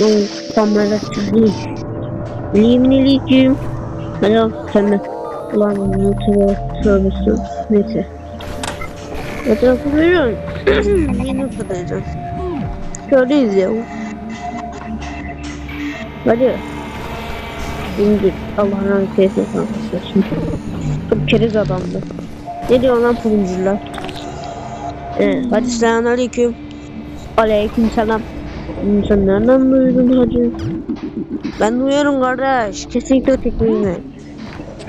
Oh, kamera çizgi. Yemin Alo sen Ulan tövbe tövbesi. Neyse. Etrafı görüyorum. Yeni fırlayacağım. Şöyleyiz ya. Hadi. Şimdi Allah'ın kankası. Şimdi çok keriz adamdı. Ne diyor lan puluncular? Ee, hadi selamünaleyküm. Aleyküm selam. Hmm, Sen nereden duydun hacı? Ben duyuyorum kardeş. Kesinlikle tekniğine.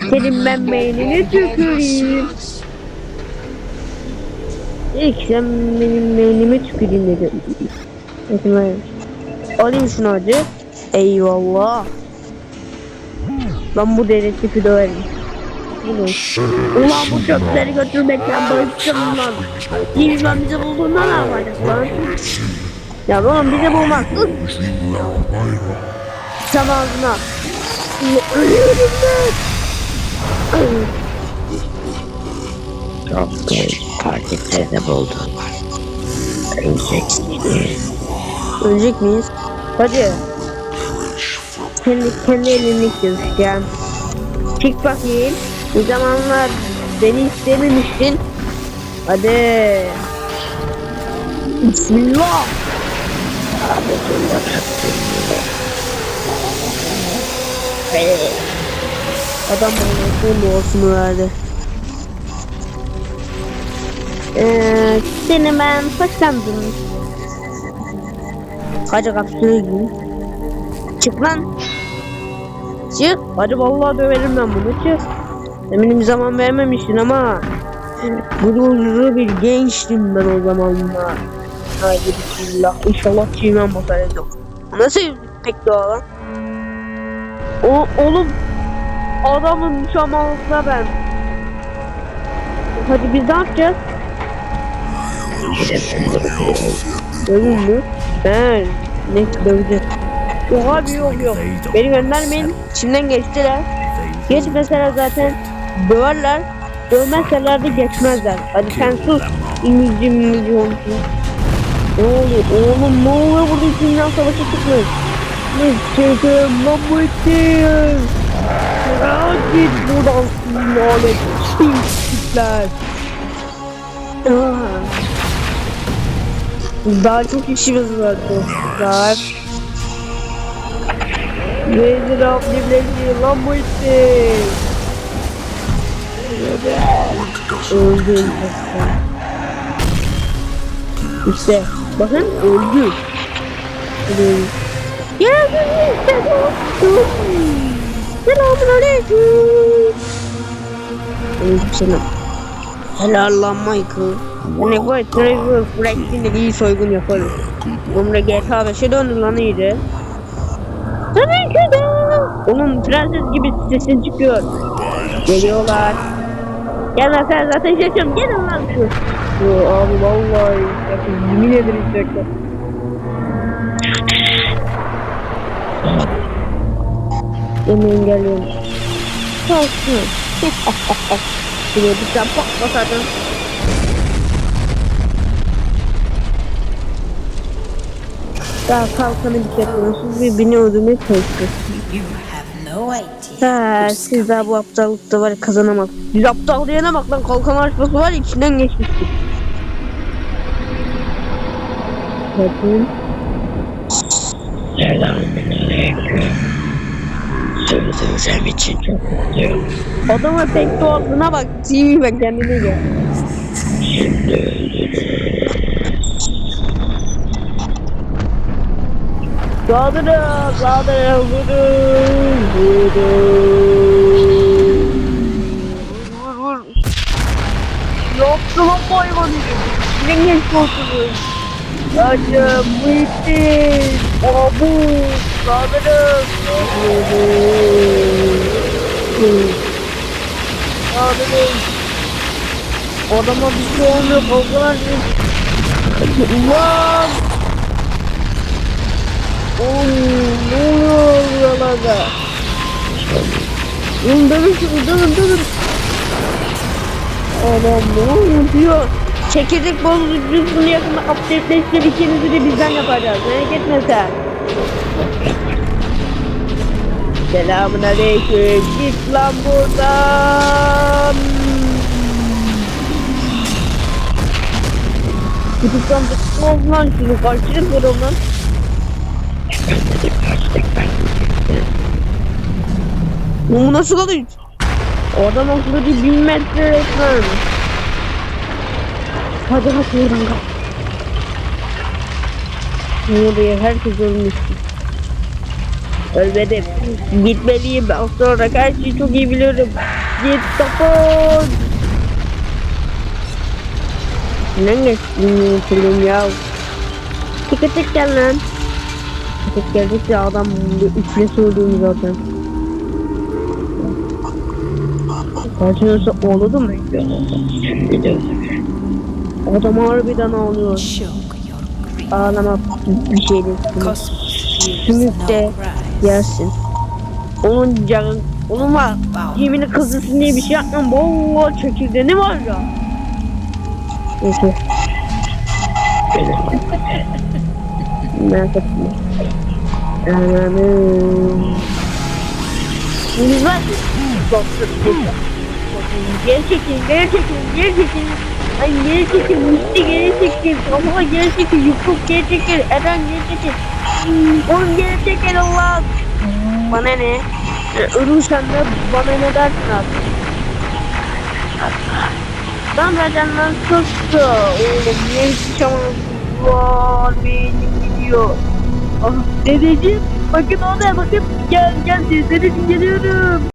Senin ben beynini tüküreyim. İlk sen benim beynimi tüküreyim dedi. Hayır. Alayım şunu hacı. Eyvallah. Ben bu dedektifi döverim. Bu ne? Ulan bu çöpleri götürmekten bıktım lan. Bilmem bize bulduğundan ne yapacağız lan? Ya oğlum bize bulmazsın. Tam ağzına. Ölüyorum ben. Çok genç partikleri buldum. Öleceksiniz. Ölecek miyiz? Hadi. Kendi, kendi elimle gözükeceğim. Çık bakayım. Bu zamanlar beni istememiştin. Hadi. Bismillah. Adam bana bu olsun verdi. Ee, seni ben hoşlandım. Hadi kapsüle giyin. Çık lan. Çık. Hadi vallahi döverim ben bunu çık. Eminim bir zaman vermemiştin ama gururlu bir gençtim ben o zamanlar. Haydi bismillah. İnşallah çiğmen basar yok. Nasıl pek doğal lan? O, oğlum adamın şamalısına ben. Hadi biz ne yapacağız? Dövün mü? He, ne döveceğiz? Yok abi yok yok. Beni göndermeyin. İçimden geçtiler. Geçmeseler zaten döverler. Dövmezseler de geçmezler. Hadi sen sus. İngilizce İngilizce konuşuyor. Ne oluyor? Oğlum ne oluyor burada içinden savaşa çıkmış. Bu için. Ya git buradan lanet pislikler. Ah. Daha çok işimiz var dostlar. Vezir ablimleri lan bu işte. Öldü dostlar. İşte bakın öldü. Öldü. Geldim işte dostum. Selamun aleyküm. Aleykümselam. Helal lan Michael. Ne bu Trevor Franklin'le iyi soygun yaparız. Umre GTA 5'e döndü lan iyice. Tabii ki de. Onun prenses gibi sesin çıkıyor. Geliyorlar. Gelmezsen zaten şaşırım. Gelin lan şu. Yo, abi vallahi. Bakın yemin ederim şaka. Yemin geliyorum. Kalsın. Şuraya bir tane patlatalım. Daha kalkanı bir şey yapıyorsunuz. Birbirini öldürmeye çalışıyorsunuz. Ha, siz daha bu aptallıkta var kazanamaz. Biz aptal diyene bak lan kalkan açması var içinden geçmiştik. Bakın. Selamünaleyküm. İçin çok mutluyum. Adama tek doğasına bak. TV bak kendine gel. Şimdi Kaldırın, kaldırın, vurun, vurun. Vur, vur, bu hayvanı. Ne geç olsunuz. Acım, bitti. Abu, kaldırın. Kaldırın. Kaldırın. Adama bir şey olmuyor, kalkılar. Ulan! Ne oluyor buralarda? Dövün şunu dövün dövün. Adam ne yapıyor? Çekirdek bozucusunu yakında updateleştir ikinizi de bizden yapacağız. Merak etme sen. Selamun aleyküm. Git lan buradan. Kutudan tutma lan şunu kaçırıp vurun lan. Bu nasıl kalıyor? Oradan okulu bir bin metre resmen. Hadi hadi oradan kal. Ne oluyor? Herkes ölmüş. Ölmedim. Gitmeliyim. Ben sonra her şeyi çok iyi biliyorum. Git topun. Ne geçtiğini hatırlıyorum ya. Tıkı tık gel lan. Tık geldikçe adam üçle sorduğum zaten. Karşınızda ağladı mı? Biliyorum. Adam harbiden ağlıyor. Ağlamak bir şey değil. Sümükte yersin. Onun canın, onun var. Yemini kızılsın diye bir şey yapmıyorum. Bol çekirdeğini var ya. Neyse. Merak etme. Ananım. Biz var ya. Geri çekin, geri çekin, geri çekin. Ay geri çekin, Musti geri çekin. Ama geri çekin, Yusuf geri çekin, Eren geri çekin. Oğlum geri çekin Allah. Bana ne? E, Ölürsen de bana ne dersin abi? Ben lan sustu. Oğlum ne şansım var benim gidiyor. Ah dedeciğim bakın oraya bakın gel gel için geliyorum.